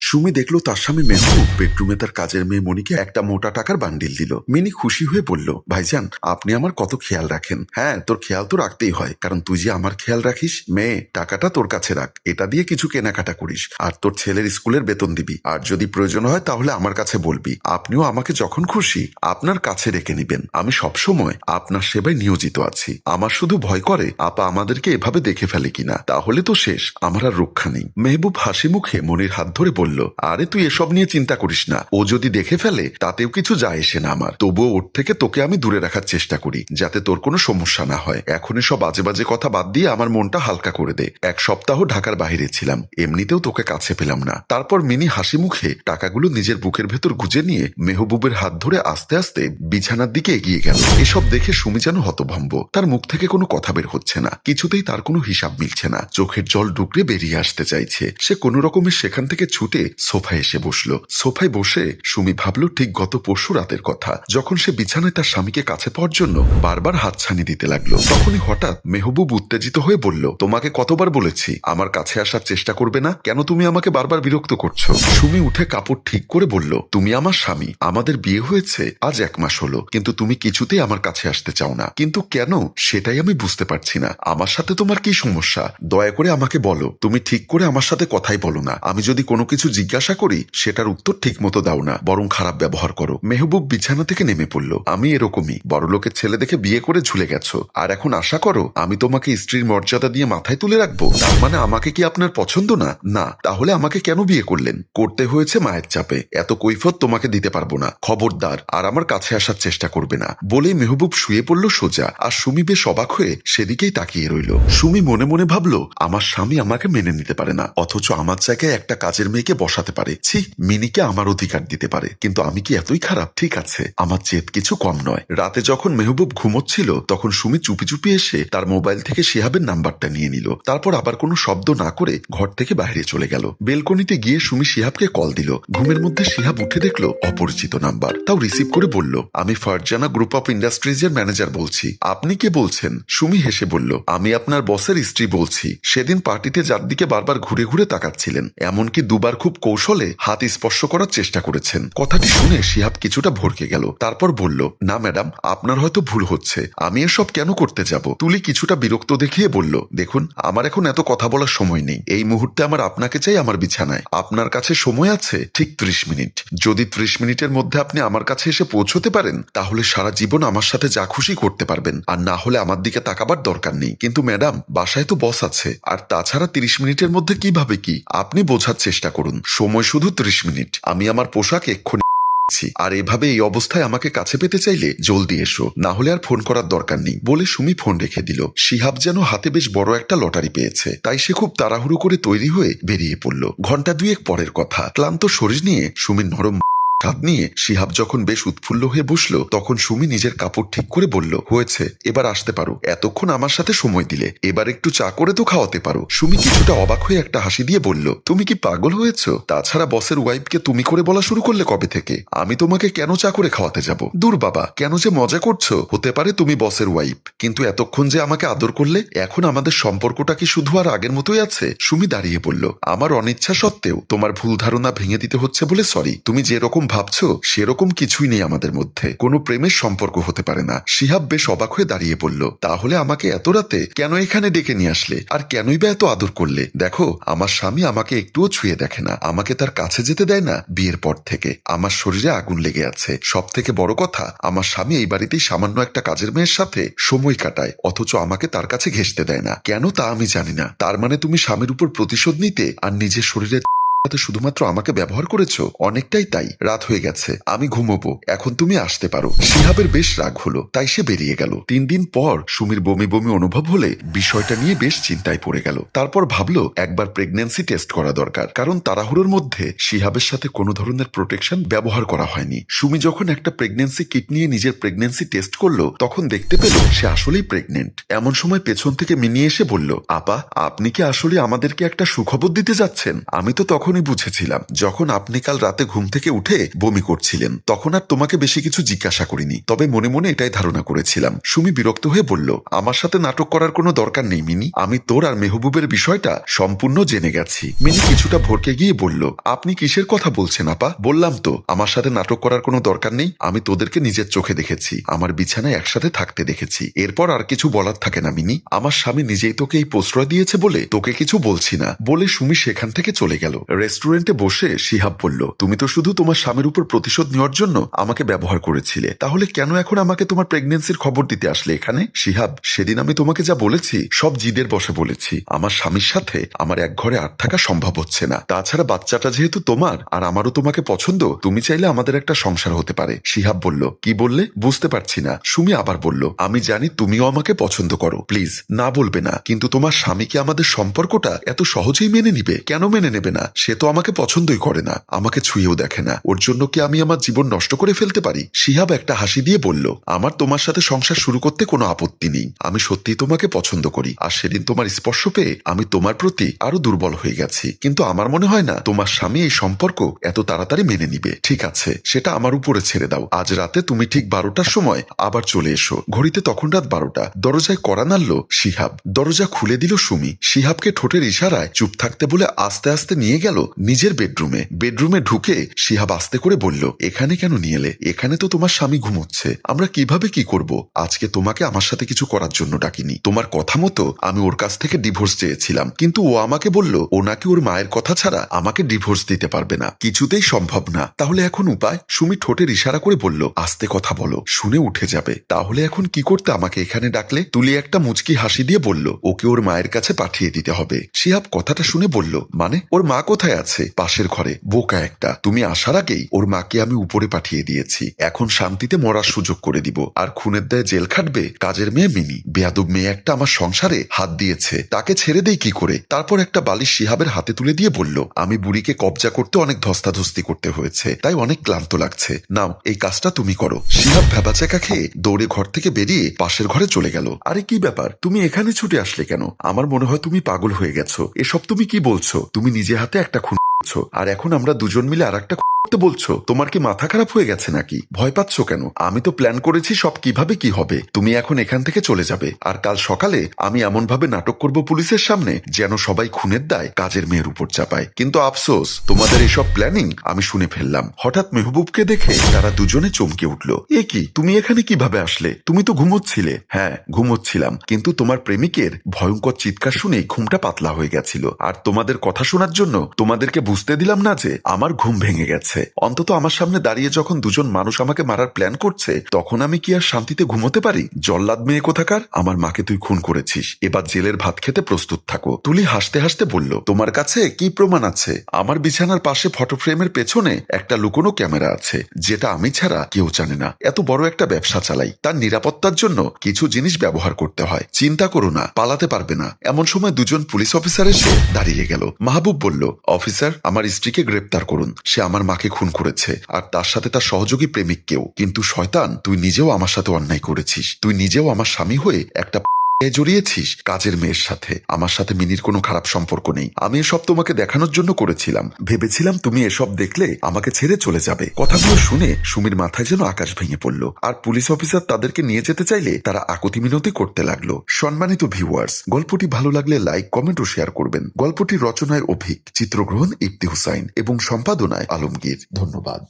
সুমি দেখল তার স্বামী মেহবুব বেডরুমে তার কাজের মেয়ে মনিকে একটা মোটা টাকার বান্ডিল দিল। মিনি খুশি হয়ে বলল, ভাইজান, আপনি আমার কত খেয়াল রাখেন? হ্যাঁ তোর খেয়াল তো রাখতেই হয়, কারণ তুই যে আমার খেয়াল রাখিস, মেয়ে, টাকাটা তোর কাছে রাখ, এটা দিয়ে কিছু কেনাকাটা করিস, আর তোর ছেলের স্কুলের বেতন দিবি, আর যদি প্রয়োজন হয় তাহলে আমার কাছে বলবি, আপনিও আমাকে যখন খুশি, আপনার কাছে রেখে নিবেন, আমি সবসময় আপনার সেবায় নিয়োজিত আছি, আমার শুধু ভয় করে, আপা আমাদেরকে এভাবে দেখে ফেলে কিনা, তাহলে তো শেষ, আমার আর রক্ষা নেই। মেহবুব হাসি মুখে মনির হাত ধরে আরে, তুই এসব নিয়ে চিন্তা করিস না। ও যদি দেখে ফেলে, তাতেও কিছু যায় এসে না আমার। তবুও ওর থেকে তোকে আমি দূরে রাখার চেষ্টা করি, যাতে তোর কোনো সমস্যা না হয়। এখনই সব বাজে বাজে কথা বাদ দিয়ে আমার মনটা হালকা করে দে। এক সপ্তাহ ঢাকার বাইরে ছিলাম। এমনিতেও তোকে কাছে পেলাম না। তারপর মিনি হাসি মুখে টাকাগুলো নিজের বুকের ভেতর গুজে নিয়ে মেহবুবের হাত ধরে আস্তে আস্তে বিছানার দিকে এগিয়ে গেল। এসব দেখে সুমি যেন হতভম্ব। তার মুখ থেকে কোনো কথা বের হচ্ছে না। কিছুতেই তার কোনো হিসাব মিলছে না। চোখের জল ডুকরে বেরিয়ে আসতে চাইছে। সে কোনো রকমের সেখান থেকে ছুটে সোফায় এসে বসল। সোফায় বসে সুমি ভাবলো, ঠিক গত পরশু রাতের কথা। যখন সে বিছানায় তার স্বামীকে কাছে পাওয়ার জন্য বারবার হাতছানি দিতে লাগল, তখনই হঠাৎ মেহবুব উত্তেজিত হয়ে বলল, তোমাকে কতবার বলেছি, আমার কাছে আসার চেষ্টা করবে না? কেন তুমি আমাকে বারবার বিরক্ত করছ? সুমি উঠে কাপড় ঠিক করে বলল, তুমি আমার স্বামী, আমাদের বিয়ে হয়েছে, আজ এক মাস হলো, কিন্তু তুমি কিছুতেই আমার কাছে আসতে চাও না। কিন্তু কেন? সেটাই আমি বুঝতে পারছি না। আমার সাথে তোমার কি সমস্যা? দয়া করে আমাকে বলো, তুমি ঠিক করে আমার সাথে কথাই বলো না। আমি যদি কোনো কিছু জিজ্ঞাসা করি, সেটার উত্তর ঠিক মতো দাও না, বরং খারাপ ব্যবহার করো। মেহবুব বিছানা থেকে নেমে পড়ল। আমি এরকমই, বড়লোকের ছেলে দেখে বিয়ে করে ঝুলে গেছো। আর এখন আশা করো, আমি তোমাকে স্ত্রীর মর্যাদা দিয়ে মাথায় তুলে রাখব। তার মানে আমাকে কি আপনার পছন্দ না? না, তাহলে আমাকে কেন বিয়ে করলেন? করতে হয়েছে মায়ের চাপে। এত কৈফত তোমাকে দিতে পারব না। খবরদার, আর আমার কাছে আসার চেষ্টা করবে না। বলেই মেহবুব শুয়ে পড়ল সোজা, আর সুমি বেশ অবাক হয়ে সেদিকেই তাকিয়ে রইল। সুমি মনে মনে ভাবলো, আমার স্বামী আমাকে মেনে নিতে পারে না, অথচ আমার জায়গায় একটা কাজের মেয়েকে বসাতে পারে। ছি, মিনিকে আমার অধিকার দিতে পারে। কিন্তু আমি কি এতই খারাপ? ঠিক আছে, আমার জেদ কিছু কম নয়। রাতে যখন মেহবুব ঘুমোচ্ছিল, তখন সুমি চুপি চুপি এসে তার মোবাইল থেকে শিহাবের নাম্বারটা নিয়ে নিল। তারপর আবার কোনো শব্দ না করে ঘর থেকে বাইরে চলে গেল। বেলকনিতে গিয়ে সুমি শিহাবকে কল দিল। ঘুমের মধ্যে শিহাব উঠে দেখল অপরিচিত নাম্বার। তাও রিসিভ করে বলল, আমি ফারজানা গ্রুপ অফ ইন্ডাস্ট্রিজের ম্যানেজার বলছি। আপনি কে বলছেন? সুমি হেসে বলল, আমি আপনার বসের স্ত্রী বলছি। সেদিন পার্টিতে যার দিকে বারবার ঘুরে ঘুরে তাকাচ্ছিলেন। এমনকি দুবার কৌশলে হাত স্পর্শ করার চেষ্টা করেছেন। কথাটি শুনে শিহাব কিছুটা ভরকে গেল। তারপর বলল, না, ম্যাডাম, আপনার হয়তো ভুল হচ্ছে। আমি এসব কেন করতে যাব? তুলি কিছুটা বিরক্ত দেখিয়ে বলল, দেখুন, আমার এখন এত কথা বলার সময় নেই। এই মুহূর্তে আমার আপনাকে চাই আমার বিছানায়। আপনার কাছে সময় আছে ঠিক ত্রিশ মিনিট। যদি ত্রিশ মিনিটের মধ্যে আপনি আমার কাছে এসে পৌঁছতে পারেন, তাহলে সারা জীবন আমার সাথে যা খুশি করতে পারবেন। আর না হলে আমার দিকে তাকাবার দরকার নেই। কিন্তু ম্যাডাম, বাসায় তো বস আছে। আর তাছাড়া তিরিশ মিনিটের মধ্যে কীভাবে কি? আপনি বোঝার চেষ্টা করুন। সময় শুধু ত্রিশ মিনিট। আমি আমার পোশাক এক্ষুনি আর এভাবে এই অবস্থায় আমাকে কাছে পেতে চাইলে জলদি এসো। না হলে আর ফোন করার দরকার নেই। বলে সুমি ফোন রেখে দিল। শিহাব যেন হাতে বেশ বড় একটা লটারি পেয়েছে। তাই সে খুব তাড়াহুড়ো করে তৈরি হয়ে বেরিয়ে পড়ল। ঘণ্টা দুয়েক পরের কথা। ক্লান্ত শরীর নিয়ে সুমির নরম কাঁধ নিয়ে শিহাব যখন বেশ উৎফুল্ল হয়ে বসল, তখন সুমি নিজের কাপড় ঠিক করে বলল, হয়েছে, এবার আসতে পারো। এতক্ষণ আমার সাথে সময় দিলে, এবার একটু চা করে তো খাওয়াতে পারো। সুমি কিছুটা অবাক হয়ে একটা হাসি দিয়ে বলল, তুমি কি পাগল হয়েছো? তাছাড়া বসের ওয়াইফকে তুমি করে বলা শুরু করলে কবে থেকে? আমি তোমাকে কেন চা করে খাওয়াতে যাব? দূর বাবা, কেন যে মজা করছ? হতে পারে তুমি বসের ওয়াইফ। কিন্তু এতক্ষণ যে আমাকে আদর করলে, এখন আমাদের সম্পর্কটা কি শুধু আর আগের মতোই আছে? সুমি দাঁড়িয়ে বলল, আমার অনিচ্ছা সত্ত্বেও তোমার ভুল ধারণা ভেঙে দিতে হচ্ছে বলে সরি। তুমি যেরকম ভাবছ? সেরকম কিছুই নেই আমাদের মধ্যে। কোনো প্রেমের সম্পর্ক হতে পারে না। শিহাব বেশ অবাক হয়ে দাঁড়িয়ে পড়ল। তাহলে আমাকে এত রাতে কেন এখানে ডেকে নিয়ে আসলে? আর কেনই বা এত আদর করলে? দেখো, আমার স্বামী আমাকে একটুও ছুঁয়ে দেখে না। আমাকে তার কাছে যেতে দেয় না বিয়ের পর থেকে। আমার শরীরে আগুন লেগে আছে। সব থেকে বড় কথা, আমার স্বামী এই বাড়িতেই সামান্য একটা কাজের মেয়ের সাথে সময় কাটায়। অথচ আমাকে তার কাছে ঘেসতে দেয় না। কেন তা আমি জানি না। তার মানে তুমি স্বামীর উপর প্রতিশোধ নিতে আর নিজের শরীরে সাথে শুধুমাত্র আমাকে ব্যবহার করেছ? অনেকটাই তাই। রাত হয়ে গেছে। আমি ঘুমোবো। এখন তুমি আসতে পারো। শিহাবের বেশ রাগ হলো, তাই সে বেরিয়ে গেল। তিন দিন পর সুমির বমি বমি অনুভব হলে বিষয়টা নিয়ে বেশ চিন্তায় পড়ে গেল। তারপর ভাবলো, একবার প্রেগন্যান্সি টেস্ট করা দরকার, কারণ তাড়াহুড়োর মধ্যে শিহাবের সাথে কোনো ধরনের প্রোটেকশন ব্যবহার করা হয়নি। সুমি যখন একটা প্রেগনেন্সি কিট নিয়ে নিজের প্রেগন্যান্সি টেস্ট করল, তখন দেখতে পেল সে আসলেই প্রেগনেন্ট এমন সময় পেছন থেকে মিনি এসে বলল, আপা, আপনি কি আসলে আমাদেরকে একটা সুখবর দিতে যাচ্ছেন? আমি তো তখন তখনই বুঝেছিলাম, যখন আপনি কাল রাতে ঘুম থেকে উঠে বমি করছিলেন, তখন আর তোমাকে বেশি কিছু জিজ্ঞাসা করিনি। তবে মনে মনে এটাই ধারণা করেছিলাম। সুমি বিরক্ত হয়ে বলল, আমার সাথে নাটক করার কোনো দরকার নেই, মিনি। আমি তোর আর মেহবুবের বিষয়টা সম্পূর্ণ জেনে গেছি। মিনি কিছুটা ভরকে গিয়ে বলল, আপনি কিসের কথা বলছেন, আপা? বললাম তো, আমার সাথে নাটক করার কোনো দরকার নেই, আমি তোদেরকে নিজের চোখে দেখেছি, আমার বিছানায় একসাথে থাকতে দেখেছি। এরপর আর কিছু বলার থাকে না, মিনি। আমার স্বামী নিজেই তোকে এই প্রশ্রয় দিয়েছে বলে তোকে কিছু বলছি না। বলে সুমি সেখান থেকে চলে গেল। রেস্টুরেন্টে বসে শিহাব বলল, তুমি তো শুধু তোমার স্বামীর উপর প্রতিশোধ নেওয়ার জন্য আমাকে ব্যবহার করেছিলে। তাহলে কেন এখন আমাকে তোমার প্রেগনেন্সির খবর দিতে আসলে এখানে? শিহাব, সেদিন আমি তোমাকে যা বলেছি, সব জিদের বসে বলেছি। আমার স্বামীর সাথে আমার এক ঘরে আট থাকা সম্ভব হচ্ছে না। তাছাড়া বাচ্চাটা যেহেতু তোমার, আর আমারও তোমাকে পছন্দ, তুমি চাইলে আমাদের একটা সংসার হতে পারে। শিহাব বলল, কি বললে? বুঝতে পারছি না। সুমি আবার বলল, আমি জানি তুমিও আমাকে পছন্দ করো। প্লিজ, না বলবে না। কিন্তু তোমার স্বামী কি আমাদের সম্পর্কটা এত সহজেই মেনে নিবে? কেন মেনে নেবে না? সে তো আমাকে পছন্দই করে না। আমাকে ছুঁয়েও দেখে না। ওর জন্য কি আমি আমার জীবন নষ্ট করে ফেলতে পারি? শিহাব একটা হাসি দিয়ে বলল, আমার তোমার সাথে সংসার শুরু করতে কোনো আপত্তি নেই। আমি সত্যিই তোমাকে পছন্দ করি। আর সেদিন তোমার স্পর্শ পেয়ে আমি তোমার প্রতি আরও দুর্বল হয়ে গেছি। কিন্তু আমার মনে হয় না, তোমার স্বামী এই সম্পর্ক এত তাড়াতাড়ি মেনে নিবে। ঠিক আছে, সেটা আমার উপরে ছেড়ে দাও। আজ রাতে তুমি ঠিক বারোটার সময় আবার চলে এসো। ঘড়িতে তখন রাত বারোটা। দরজায় কড়া নাড়ল শিহাব। দরজা খুলে দিল সুমি। শিহাবকে ঠোঁটের ইশারায় চুপ থাকতে বলে আস্তে আস্তে নিয়ে গেল নিজের বেডরুমে। বেডরুমে ঢুকে শিহাব আস্তে করে বলল, এখানে কেন নিয়ে এলে? এখানে তো তোমার স্বামী ঘুমোচ্ছে। আমরা কীভাবে কি করব? আজকে তোমাকে আমার সাথে কিছু করার জন্য ডাকিনি। তোমার কথা মতো আমি ওর কাছ থেকে ডিভোর্স চেয়েছিলাম। কিন্তু ও আমাকে বলল, ও নাকি ওর মায়ের কথা ছাড়া আমাকে ডিভোর্স দিতে পারবে না। কিছুতেই সম্ভব না। তাহলে এখন উপায়? সুমি ঠোঁটের ইশারা করে বলল, আস্তে কথা বলো, শুনে উঠে যাবে। তাহলে এখন কি করতে আমাকে এখানে ডাকলে? তুলি একটা মুচকি হাসি দিয়ে বলল, ওকে ওর মায়ের কাছে পাঠিয়ে দিতে হবে। শিহাব কথাটা শুনে বলল মানে? ওর মা কোথায়? আছে? পাশের ঘরে। বোকা একটা। তুমি আসার আগেই ওর মাকে আমি উপরে পাঠিয়ে দিয়েছি। এখন শান্তিতে মরার সুযোগ করে দিব। আর খুনের দায়ে জেল খাটবে কাজের মেয়ে মিনি। বেয়াদব মেয়ে একটা আমার সংসারে হাত দিয়েছে। তাকে ছেড়ে দেই কি করে? তারপর একটা বালিশ শিহাবের হাতে তুলে দিয়ে বলল, আমি বুড়িকে কবজা করতে অনেক ধস্তাধস্তি করতে হয়েছে। তাই অনেক ক্লান্ত লাগছে। নাও, এই কাজটা তুমি করো। শিহাব ভেবাচেকা খেয়ে দৌড়ে ঘর থেকে বেরিয়ে পাশের ঘরে চলে গেল। আরে কি ব্যাপার? তুমি এখানে ছুটে আসলে কেন? আমার মনে হয় তুমি পাগল হয়ে গেছো। এসব তুমি কি বলছো? তুমি নিজে হাতে একটা খুন করেছ। আর এখন আমরা দুজন মিলে আর একটা করতে বলছো? তোমার কি মাথা খারাপ হয়ে গেছে নাকি? ভয় পাচ্ছ কেন? আমি তো প্ল্যান করেছি সব কীভাবে কি হবে। তুমি এখন এখান থেকে চলে যাবে। আর কাল সকালে আমি এমন ভাবে নাটক করব পুলিশের সামনে, যেন সবাই খুনের দায় কাজের মেয়ের উপর চাপায়। কিন্তু আফসোস, তোমাদের এসব প্ল্যানিং আমি শুনে ফেললাম। হঠাৎ মেহবুবকে দেখে তারা দুজনে চমকে উঠল। এ কি? তুমি এখানে কীভাবে আসলে? তুমি তো ঘুমোচ্ছিলে। হ্যাঁ ঘুমোচ্ছিলাম। কিন্তু তোমার প্রেমিকের ভয়ঙ্কর চিৎকার শুনে ঘুমটা পাতলা হয়ে গেছিল। আর তোমাদের কথা শোনার জন্য তোমাদেরকে বুঝতে দিলাম না যে আমার ঘুম ভেঙে গেছে। অন্তত আমার সামনে দাঁড়িয়ে যখন দুজন মানুষ আমাকে মারার প্ল্যান করছে, তখন আমি কি আর শান্তিতে ঘুমোতে পারি? জল্লাদ মেয়ে কোথাকার? আমার মাকে তুই খুন করেছিস। এবার জেলের ভাত খেতে প্রস্তুত থাকো। তুলি হাসতে হাসতে বলল, তোমার কাছে কি প্রমাণ আছে? আমার বিছানার পাশে ফটো ফ্রেমের পেছনে একটা লুকোনো ক্যামেরা আছে, যেটা আমি ছাড়া কেউ জানে না। এত বড় একটা ব্যবসা চালাই। তার নিরাপত্তার জন্য কিছু জিনিস ব্যবহার করতে হয়। চিন্তা করো না, পালাতে পারবে না। এমন সময় দুজন পুলিশ অফিসার এসে দাঁড়িয়ে গেল। মাহবুব বলল অফিসার আমার স্ত্রীকে গ্রেপ্তার করুন। সে আমার মাকে খুন করেছে। আর তার সাথে তার সহযোগী প্রেমিককেও কিন্তু শয়তান, তুই নিজেও আমার সাথে অন্যায় করেছিস। তুই নিজেও আমার স্বামী হয়ে একটা এ জড়িয়েছিস কাজের মেয়ের সাথে। আমার সাথে মিনির কোনো খারাপ সম্পর্ক নেই। আমি এসব তোমাকে দেখানোর জন্য করেছিলাম। ভেবেছিলাম তুমি এসব দেখলে আমাকে ছেড়ে চলে যাবে। কথাগুলো শুনে সুমির মাথায় যেন আকাশ ভেঙে পড়ল। আর পুলিশ অফিসার তাদেরকে নিয়ে যেতে চাইলে তারা আকুতি মিনতি করতে লাগল। সম্মানিত ভিউয়ার্স গল্পটি ভালো লাগলে লাইক কমেন্ট ও শেয়ার করবেন। গল্পটি রচনায় অভিক, চিত্রগ্রহণ ইফতি হুসাইন এবং সম্পাদনায় আলমগীর। ধন্যবাদ।